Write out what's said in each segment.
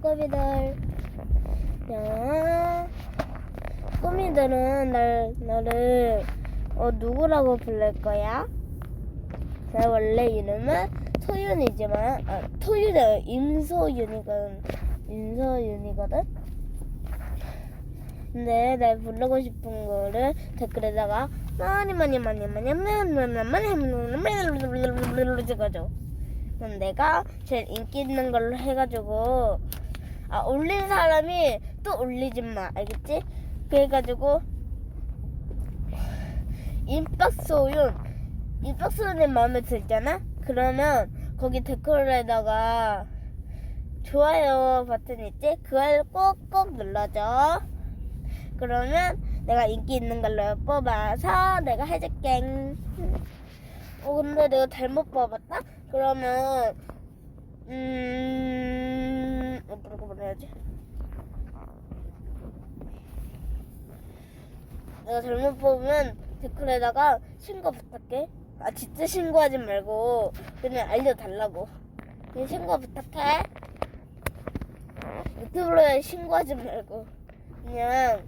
꼬미들. 야, 꼬미들은 날, 나를, 어, 누구라고 부를 거야? 내 원래 이름은 토윤이지만, 아, 토윤이 임소윤이거든. 임소윤이거든? 근데 날 부르고 싶은 거를 댓글에다가 많이 많이 많이 많이 많이 많이 많이 많이 찍어줘. 내가 제일 인기 있는 걸로 해가지고 아 올린 사람이 또 올리지 마 알겠지? 그래가지고 임박소윤 임박소윤이 마음에 들잖아? 그러면 거기 댓글에다가 좋아요 버튼 있지? 그걸 꼭꼭 눌러줘. 그러면 내가 인기 있는 걸로 뽑아서 내가 해줄게. 어 근데 내가 잘못 뽑았다? 그러면 음 말해야지? 내가 잘못 뽑으면 댓글에다가 신고 부탁해. 아 진짜 신고하지 말고 그냥 알려달라고. 그냥 신고 부탁해. 유튜브로 신고하지 말고 그냥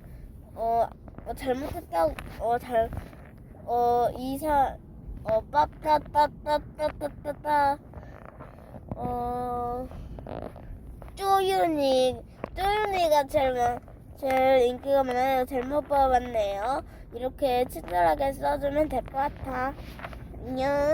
어, 어 잘못했다고 어잘 어 이사 어 빠따따따따따따 어 쪼윤이 쪼윤이가 제일 많- 제일 인기가 많아요. 잘못 뽑았네요. 이렇게 친절하게 써주면 될 것 같아. 안녕